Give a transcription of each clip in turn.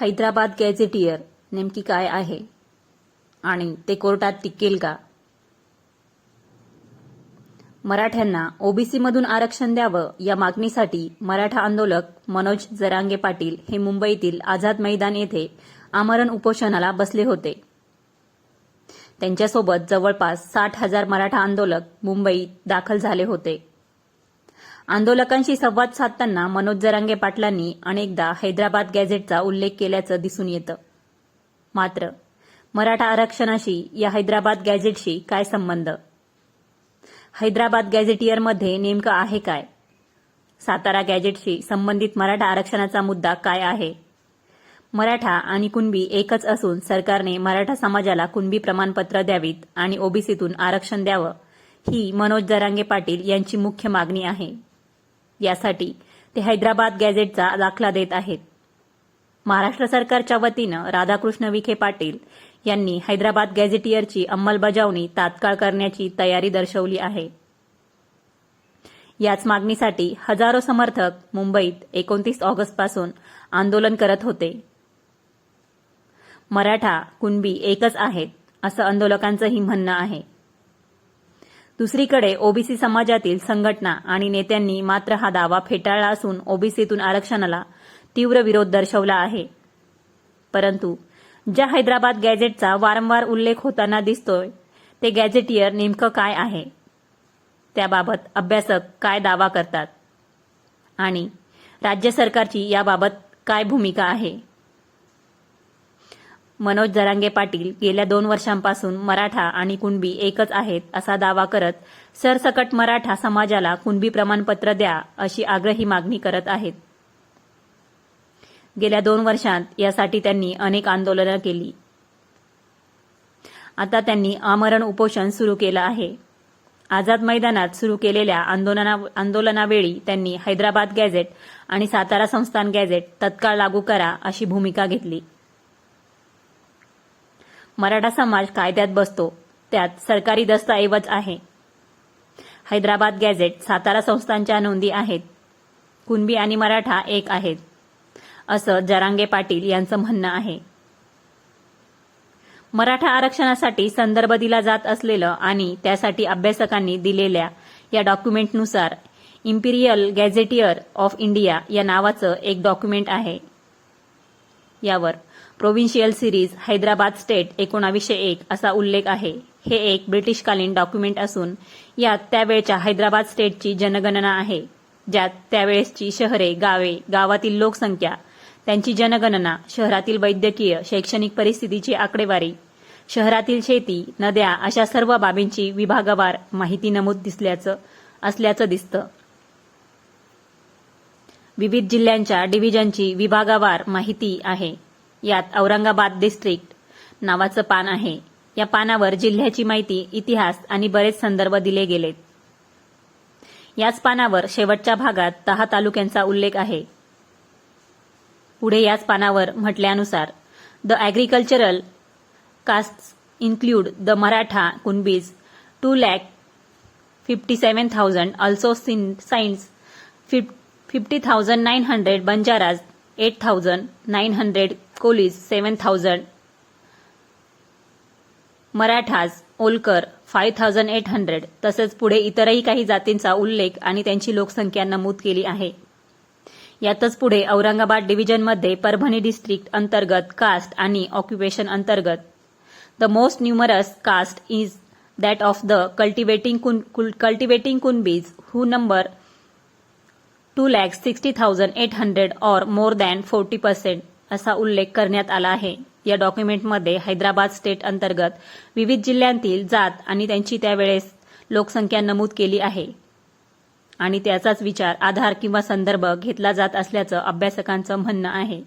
Hyderabad gazetteer नेमकी काय आहे? आणि ते कोर्टात टिकेल का? मराठ्यांना ओबीसीमधून आरक्षण द्यावं या मागणीसाठी मराठा आंदोलक मनोज जरांगे पाटील हे मुंबईतील आझाद मैदान येथे आमरण उपोषणाला बसले होते. त्यांच्यासोबत जवळपास साठ हजार मराठा आंदोलक मुंबईत दाखल झाले होते. आंदोलकांशी संवाद साधताना मनोज जरांगे पाटलांनी अनेकदा हैदराबाद गॅझेटचा उल्लेख केल्याचं दिसून येतं. मात्र मराठा आरक्षणाशी या हैदराबाद गॅझेटशी काय संबंध? हैदराबाद गॅझेटियरमध्ये नेमकं आहे काय? सातारा गॅझेटशी संबंधित मराठा आरक्षणाचा मुद्दा काय आहे? मराठा आणि कुणबी एकच असून सरकारने मराठा समाजाला कुणबी प्रमाणपत्र द्यावीत आणि ओबीसीतून आरक्षण द्यावं ही मनोज जरांगे पाटील यांची मुख्य मागणी आहे. यासाठी ते हैदराबाद गॅझेटचा दाखला देत आहेत. महाराष्ट्र सरकारच्या वतीनं राधाकृष्ण विखे पाटील यांनी हैदराबाद गॅझेटियरची अंमलबजावणी तात्काळ करण्याची तयारी दर्शवली आहे. याच मागणीसाठी हजारो समर्थक मुंबईत एकोणतीस ऑगस्टपासून आंदोलन करत होते. मराठा कुणबी एकच आहेत असं आंदोलकांचंही म्हणणं आहे. दुसरीकडे ओबीसी समाजातील संघटना आणि नेत्यांनी मात्र हा दावा फेटाळला असून ओबीसीतून आरक्षणाला तीव्र विरोध दर्शवला आहे. परंतु ज्या हैदराबाद गॅझेटचा वारंवार उल्लेख होताना दिसतोय ते गॅझेटियर नेमकं काय आहे? त्याबाबत अभ्यासक काय दावा करतात? आणि राज्य सरकारची याबाबत काय भूमिका आहे? मनोज जरांगे पाटील गेल्या दोन वर्षांपासून मराठा आणि कुणबी एकच आहेत असा दावा करत सरसकट मराठा समाजाला कुणबी प्रमाणपत्र द्या अशी आग्रही मागणी करत आहेत. गेल्या दोन वर्षांत यासाठी त्यांनी अनेक आंदोलनं केली. आता त्यांनी आमरण उपोषण सुरू केलं आहे. आझाद मैदानात सुरू केलेल्या आंदोलना आंदोलनावेळी त्यांनी हैदराबाद गॅझेट आणि सातारा संस्थान गॅझेट तत्काळ लागू करा अशी भूमिका घेतली. मराठा समाज कायद्यात बसतो. त्यात सरकारी दस्तऐवज आहे. हैदराबाद गॅझेट सातारा संस्थांच्या नोंदी आहेत. कुणबी आणि मराठा एक आहेत. असं जरांगे पाटील यांचं म्हणणं आहे. मराठा आरक्षणासाठी संदर्भ दिला जात असलेलं आणि त्यासाठी अभ्यासकांनी दिलेल्या या डॉक्युमेंटनुसार इम्पिरियल गॅझेटियर ऑफ इंडिया या नावाचं एक डॉक्युमेंट आहे. यावर. प्रोव्हिन्शियल सिरीज हैदराबाद स्टेट एकोणावीसशे एक असा उल्लेख आहे. हे एक ब्रिटिशकालीन डॉक्युमेंट असून यात त्यावेळच्या हैदराबाद स्टेटची जनगणना आहे. ज्यात त्यावेळेसची शहरे गावे गावातील लोकसंख्या त्यांची जनगणना शहरातील वैद्यकीय शैक्षणिक परिस्थितीची आकडेवारी शहरातील शेती नद्या अशा सर्व बाबींची विभागवार माहिती नमूद दिसल्याचं असल्याचं दिसतं. विविध जिल्ह्यांच्या डिव्हिजनची विभागावार माहिती आहे. यात औरंगाबाद डिस्ट्रिक्ट नावाचं पान आहे. या पानावर जिल्ह्याची माहिती इतिहास आणि बरेच संदर्भ दिले गेलेत. याच पानावर शेवटच्या भागात दहा तालुक्यांचा उल्लेख आहे. पुढे याच पानावर म्हटल्यानुसार the agricultural caste include the Maratha Kunbis two lakh fifty seven thousand also sin science fifty fifty thousand nine hundred Banjaras eight thousand nine hundred Kolis seven thousand Marathas ओलकर five thousand eight hundred तसंच पुढे इतरही काही जातींचा उल्लेख आणि त्यांची लोकसंख्या नमूद केली आहे. यातच पुढे औरंगाबाद डिव्हिजनमध्ये परभणी डिस्ट्रिक्ट अंतर्गत कास्ट आणि ऑक्युपेशन अंतर्गत. The most numerous caste is that of the cultivating cultivating Kunbis who number two lakhs sixty thousand eight hundred or more than forty percent असा उल्लेख करण्यात आला आहे. या डॉक्युमेंटमध्ये हैदराबाद स्टेट अंतर्गत विविध जिल्ह्यांतील जात आणि त्यांची त्यावेळेस लोकसंख्या नमूद केली आहे. आणि त्याचाच विचार आधार किंवा संदर्भ घेतला जात असल्याचं अभ्यासकांचं म्हणणं आहे.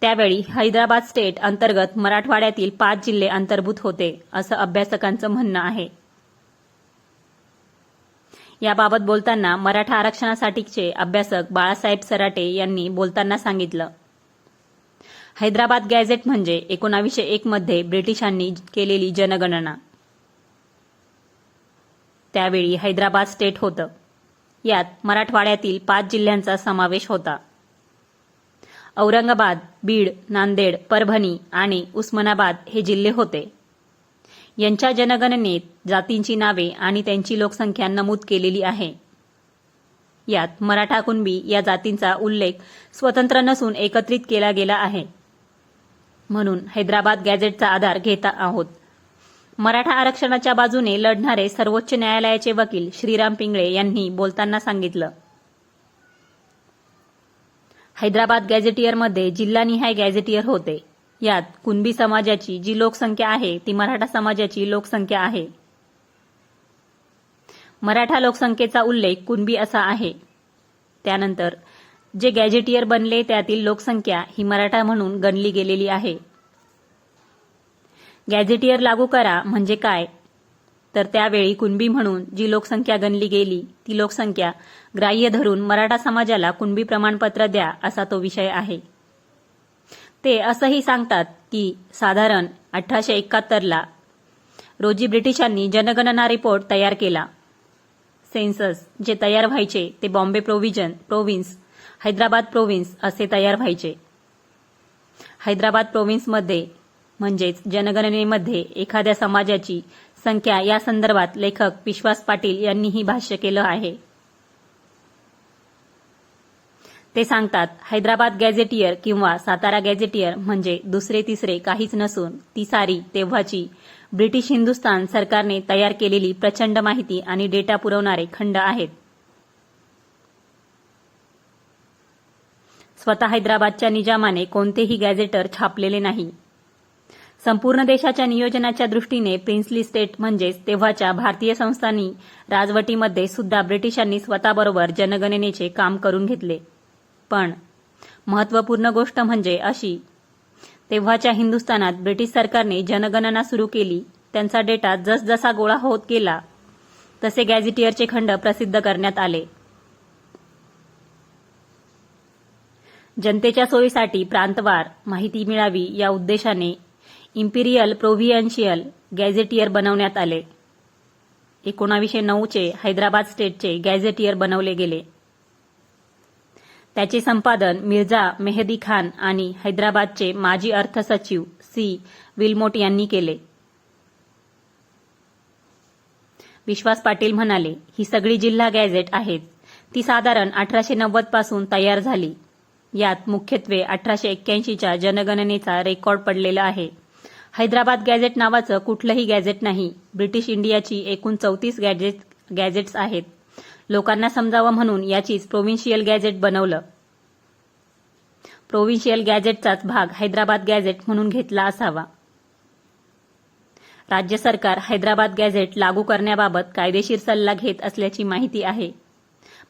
त्यावेळी हैदराबाद स्टेट अंतर्गत मराठवाड्यातील पाच जिल्हे अंतर्भूत होते असं अभ्यासकांचं म्हणणं आहे. याबाबत बोलताना मराठा आरक्षणासाठीचे अभ्यासक बाळासाहेब सराटे यांनी बोलताना सांगितलं. हैदराबाद गॅझेट म्हणजे एकोणावीसशे एक मध्ये ब्रिटिशांनी केलेली जनगणना. त्यावेळी हैदराबाद स्टेट होतं. यात मराठवाड्यातील पाच जिल्ह्यांचा समावेश होता. औरंगाबाद बीड नांदेड परभणी आणि उस्मानाबाद हे जिल्हे होते. यांच्या जनगणनेत जातींची नावे आणि त्यांची लोकसंख्या नमूद केलेली आहे. यात मराठा कुणबी या जातींचा उल्लेख स्वतंत्र नसून एकत्रित केला गेला आहे. म्हणून हैदराबाद गॅझेटचा आधार घेत आहोत. मराठा आरक्षणाच्या बाजूने लढणारे सर्वोच्च न्यायालयाचे वकील श्रीराम पिंगळे यांनी बोलताना सांगितलं. हैदराबाद गॅझेटियरमध्ये जिल्हानिहाय गॅझेटियर होते. यात कुणबी समाजाची जी लोकसंख्या आहे ती मराठा समाजाची लोकसंख्या आहे. मराठा लोकसंख्येचा उल्लेख कुणबी असा आहे. त्यानंतर जे गॅझेटियर बनले त्यातील लोकसंख्या ही मराठा म्हणून गणली गेलेली आहे. गॅझेटियर लागू करा म्हणजे काय? तर त्यावेळी कुणबी म्हणून जी लोकसंख्या गणली गेली ती लोकसंख्या ग्राह्य धरून मराठा समाजाला कुणबी प्रमाणपत्र द्या असा तो विषय आहे. ते असंही सांगतात की साधारण अठराशे एकाहत्तरला रोजी ब्रिटिशांनी जनगणना रिपोर्ट तयार केला. सेन्सस जे तयार व्हायचे ते Bombay provision province Hyderabad province असे तयार व्हायचे. हैदराबाद प्रोव्हिन्समध्ये म्हणजेच जनगणनेमध्ये एखाद्या समाजाची संख्या या संदर्भात लेखक विश्वास पाटील यांनीही भाष्य केलं आहे. ते सांगतात हैदराबाद गॅझेटियर किंवा सातारा गॅझेटियर म्हणजे दुसरे तिसरे काहीच नसून ती सारी तेव्हाची. ब्रिटिश हिंदुस्तान सरकारने तयार केलेली प्रचंड माहिती आणि डेटा पुरवणारे खंड आहेत. स्वतः हैदराबादच्या निजामाने कोणतेही गॅझेटर छापलेले नाही. संपूर्ण देशाच्या नियोजनाच्या दृष्टीने प्रिन्सली स्टेट म्हणजेच तेव्हाच्या भारतीय संस्थांनी राजवटीमध्ये सुद्धा ब्रिटिशांनी स्वतःबरोबर जनगणनेचे काम करून घेतले. पण महत्त्वपूर्ण गोष्ट म्हणजे अशी तेव्हाच्या हिंदुस्थानात ब्रिटिश सरकारने जनगणना सुरू केली त्यांचा डेटा जसजसा गोळा होत गेला तसे गॅझेटियरचे खंड प्रसिद्ध करण्यात आले. जनतेच्या सोयीसाठी प्रांतवार माहिती मिळावी या उद्देशाने इम्पिरियल प्रोव्हिएन्शियल गॅझेटियर बनवण्यात आले. एकोणावीसशे नऊचे हैदराबाद स्टेटचे गॅझेटियर बनवले गेले. त्याचे संपादन मिर्झा मेहदी खान आणि हैदराबादचे माजी अर्थ सचिव सी. विल्मोट यांनी केले. विश्वास पाटील म्हणाले ही सगळी जिल्हा गॅझेट आहेत. ती साधारण अठराशे नव्वदपासून तयार झाली. यात मुख्यत्वे अठराशे एक्क्याऐंशीच्या जनगणनेचा रेकॉर्ड पडलेला आहे. हैदराबाद गॅझेट नावाचं कुठलंही गॅझेट नाही. ब्रिटिश इंडियाची एकूण चौतीस गॅझेट गॅझेट्स आहेत. लोकांना समजावं म्हणून याचीच प्रोव्हिन्शियल गॅझेट बनवलं. प्रोव्हिन्शियल गॅझेटचाच भाग हैदराबाद गॅझेट म्हणून घेतला असावा. राज्य सरकार हैदराबाद गॅझेट लागू करण्याबाबत कायदेशीर सल्ला घेत असल्याची माहिती आहे.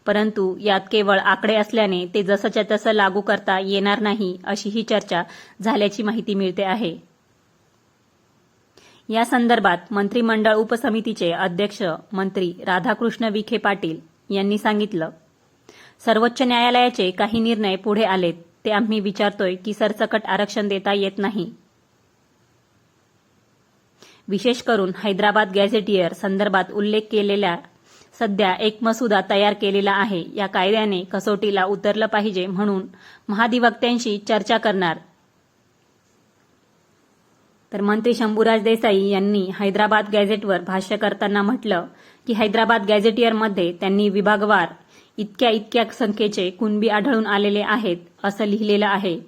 परंतु यात केवळ आकडे असल्याने ते जसंच्या तसं लागू करता येणार नाही अशी ही चर्चा झाल्याची माहिती मिळते आहे. या संदर्भात मंत्रिमंडळ उपसमितीचे अध्यक्ष मंत्री राधाकृष्ण विखे पाटील यांनी सांगितलं. सर्वोच्च न्यायालयाचे काही निर्णय पुढे आलेत. ते आम्ही विचारतोय की सरसकट आरक्षण देता येत नाही. विशेष करून हैदराबाद गॅझेटियर संदर्भात उल्लेख केलेल्या सध्या एक मसुदा तयार केलेला आहे. या कायद्याने कसोटीला उतरलं पाहिजे म्हणून महाधिवक्त्यांशी चर्चा करणार. तर मंत्री शंभूराज देसाई यांनी हैदराबाद गॅझेटवर भाष्य करताना म्हटलं की हैदराबाद गॅझेटियरमध्ये त्यांनी विभागवार इतक्या इतक्या संख्येचे कुणबी आढळून आलेले आहेत असं लिहिलेलं आहे.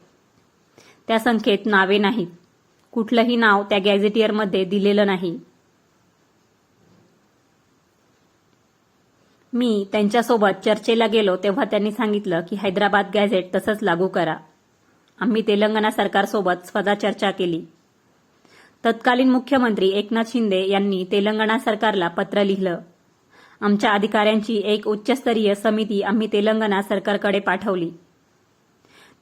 त्या संख्येत नावे नाहीत. कुठलंही नाव त्या गॅझेटियरमध्ये दिलेलं नाही. मी त्यांच्यासोबत चर्चेला गेलो तेव्हा त्यांनी सांगितलं की हैदराबाद गॅझेट तसंच लागू करा. आम्ही तेलंगणा सरकारसोबत स्वतः चर्चा केली. तत्कालीन मुख्यमंत्री एकनाथ शिंदे यांनी तेलंगणा सरकारला पत्र लिहिलं. आमच्या अधिकाऱ्यांची एक उच्चस्तरीय समिती आम्ही तेलंगणा सरकारकडे पाठवली.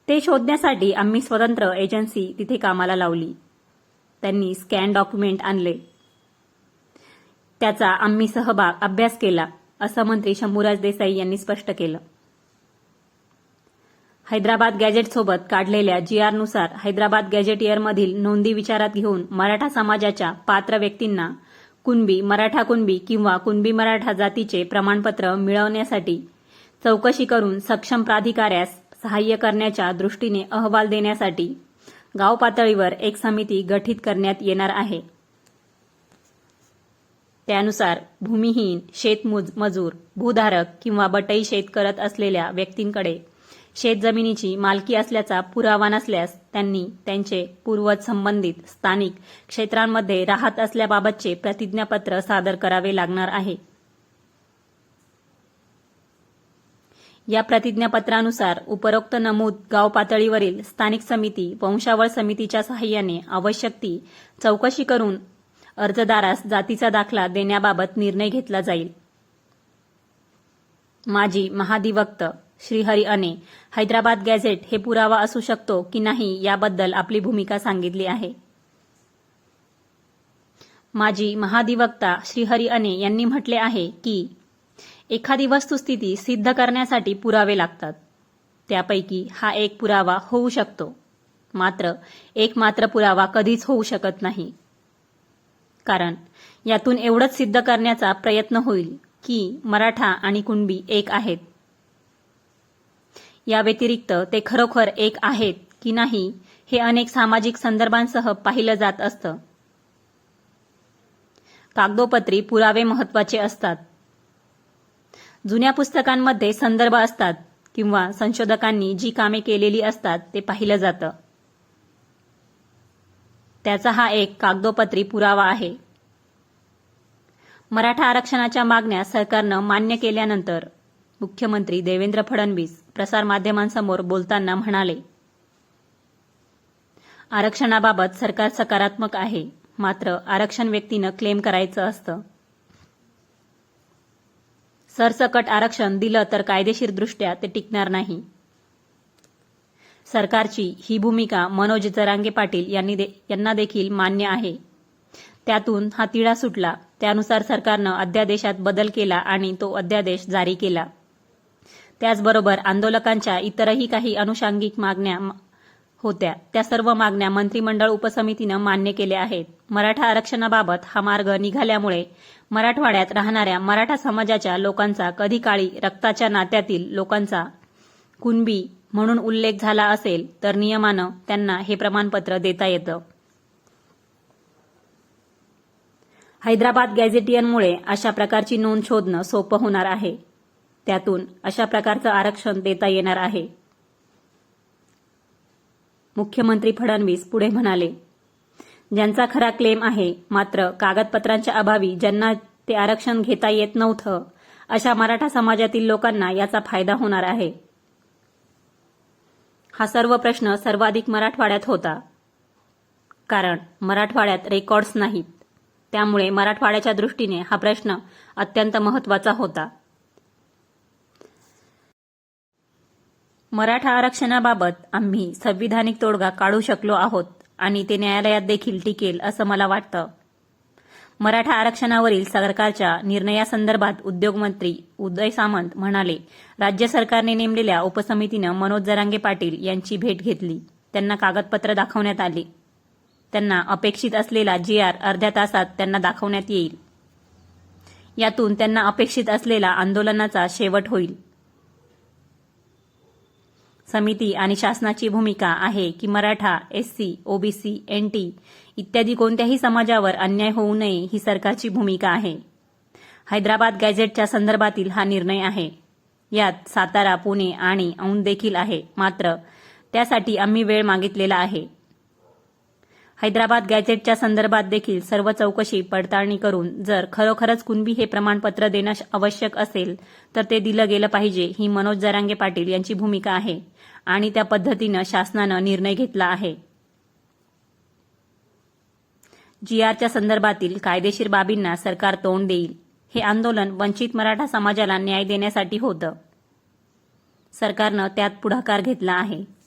ते शोधण्यासाठी आम्ही स्वतंत्र एजन्सी तिथे कामाला लावली. त्यांनी स्कॅन डॉक्युमेंट आणले. त्याचा आम्ही सहभाग अभ्यास केला असं मंत्री शंभूराज देसाई यांनी स्पष्ट केलं. हैदराबाद गॅजेटसोबत काढलेल्या जीआरनुसार हैदराबाद गॅझेटियरमधील नोंदी विचारात घेऊन मराठा समाजाच्या पात्र व्यक्तींना कुणबी मराठा कुणबी किंवा कुणबी मराठा जातीचे प्रमाणपत्र मिळवण्यासाठी चौकशी करून सक्षम प्राधिकाऱ्यास सहाय्य करण्याच्या दृष्टीने अहवाल देण्यासाठी गाव पातळीवर एक समिती गठीत करण्यात येणार आहे. त्यानुसार भूमिहीन शेतमूज मजूर भूधारक किंवा बटई शेत करत असलेल्या व्यक्तींकडे शेतजमिनीची मालकी असल्याचा पुरावा नसल्यास त्यांनी त्यांचे पूर्वज संबंधित स्थानिक क्षेत्रांमध्ये राहत असल्याबाबतचे प्रतिज्ञापत्र सादर करावे लागणार आहे. या प्रतिज्ञापत्रानुसार उपरोक्त नमूद गाव पातळीवरील स्थानिक समिती वंशावळ समितीच्या सहाय्याने आवश्यक ती चौकशी करून अर्जदारास जातीचा दाखला देण्याबाबत निर्णय घेतला जाईल. माजी महाधिवक्त श्रीहरी अने. हैदराबाद गॅझेट हे पुरावा असू शकतो की नाही याबद्दल आपली भूमिका सांगितली आहे. माजी महाधिवक्ता श्रीहरी अने यांनी म्हटले आहे की एखादी वस्तुस्थिती सिद्ध करण्यासाठी पुरावे लागतात. त्यापैकी हा एक पुरावा होऊ शकतो. मात्र एक मात्र पुरावा कधीच होऊ शकत नाही. कारण यातून एवढंच सिद्ध करण्याचा प्रयत्न होईल की मराठा आणि कुणबी एक आहेत. या व्यतिरिक्त ते खरोखर एक आहेत की नाही हे अनेक सामाजिक संदर्भांसह पाहिलं जात असतं. कागदोपत्री पुरावे महत्त्वाचे असतात. जुन्या पुस्तकांमध्ये संदर्भ असतात किंवा संशोधकांनी जी कामे केलेली असतात ते पाहिलं जातं. त्याचा हा एक कागदोपत्री पुरावा आहे. मराठा आरक्षणाच्या मागण्या सरकारनं मान्य केल्यानंतर मुख्यमंत्री देवेंद्र फडणवीस प्रसारमाध्यमांसमोर बोलताना म्हणाले आरक्षणाबाबत सरकार सकारात्मक आहे मात्र आरक्षण व्यक्तीनं क्लेम करायचं असतं. सरसकट आरक्षण दिलं तर कायदेशीरदृष्ट्या ते टिकणार नाही. सरकारची ही भूमिका मनोज जरांगे पाटील यांनी दे, यांना देखील मान्य आहे. त्यातून हा तिढा सुटला. त्यानुसार सरकारनं अध्यादेशात बदल केला आणि तो अध्यादेश जारी केला. त्याचबरोबर आंदोलकांच्या इतरही काही अनुषंगिक मागण्या होत्या. त्या सर्व मागण्या मंत्रिमंडळ उपसमितीनं मान्य केल्या आहेत. मराठा आरक्षणाबाबत हा मार्ग निघाल्यामुळे मराठवाड्यात राहणाऱ्या मराठा समाजाच्या लोकांचा कधी काळी रक्ताच्या नात्यातील लोकांचा कुणबी म्हणून उल्लेख झाला असेल तर नियमानं त्यांना हे प्रमाणपत्र देता येतं. हैदराबाद गॅझेटियनमुळे अशा प्रकारची नोंद शोधणं सोपं होणार आहे. त्यातून अशा प्रकारचं आरक्षण देता येणार आहे. मुख्यमंत्री फडणवीस पुढे म्हणाले ज्यांचा खरा क्लेम आहे मात्र कागदपत्रांच्या अभावी ज्यांना ते आरक्षण घेता येत नव्हतं अशा मराठा समाजातील लोकांना याचा फायदा होणार आहे. हा सर्व प्रश्न सर्वाधिक मराठवाड्यात होता. कारण मराठवाड्यात रेकॉर्ड्स नाहीत. त्यामुळे मराठवाड्याच्या दृष्टीने हा प्रश्न अत्यंत महत्त्वाचा होता. मराठा आरक्षणाबाबत आम्ही संविधानिक तोडगा काढू शकलो आहोत आणि ते न्यायालयात देखील टिकेल असं मला वाटतं. मराठा आरक्षणावरील सरकारच्या निर्णयासंदर्भात उद्योगमंत्री उदय सामंत म्हणाले राज्य सरकारने नेमलेल्या उपसमितीनं मनोज जरांगे पाटील यांची भेट घेतली. त्यांना कागदपत्र दाखवण्यात आली. त्यांना अपेक्षित असलेला जी आर अर्ध्या तासात त्यांना दाखवण्यात येईल. यातून त्यांना अपेक्षित असलेला आंदोलनाचा शेवट होईल. समिती आणि शासनाची भूमिका आहे की मराठा एससी ओबीसी एनटी इत्यादी कोणत्याही समाजावर अन्याय होऊ नये ही सरकारची भूमिका आहे. हैदराबाद गॅझेटच्या संदर्भातील हा निर्णय आहे. यात सातारा पुणे आणि औंध देखील आहे. मात्र त्यासाठी आम्ही वेळ मागितलेला आहे. हैदराबाद गॅझेटच्या संदर्भात देखील सर्व चौकशी पडताळणी करून जर खरोखरच कुणबी हे प्रमाणपत्र देणं आवश्यक असेल तर ते दिलं गेलं पाहिजे ही मनोज जरांगे पाटील यांची भूमिका आहे आणि त्या पद्धतीनं शासनानं निर्णय घेतला आहे. जीआरच्या संदर्भातील कायदेशीर बाबींना सरकार तोंड देईल. हे आंदोलन वंचित मराठा समाजाला न्याय देण्यासाठी होतं. सरकारनं त्यात पुढाकार घेतला आहे.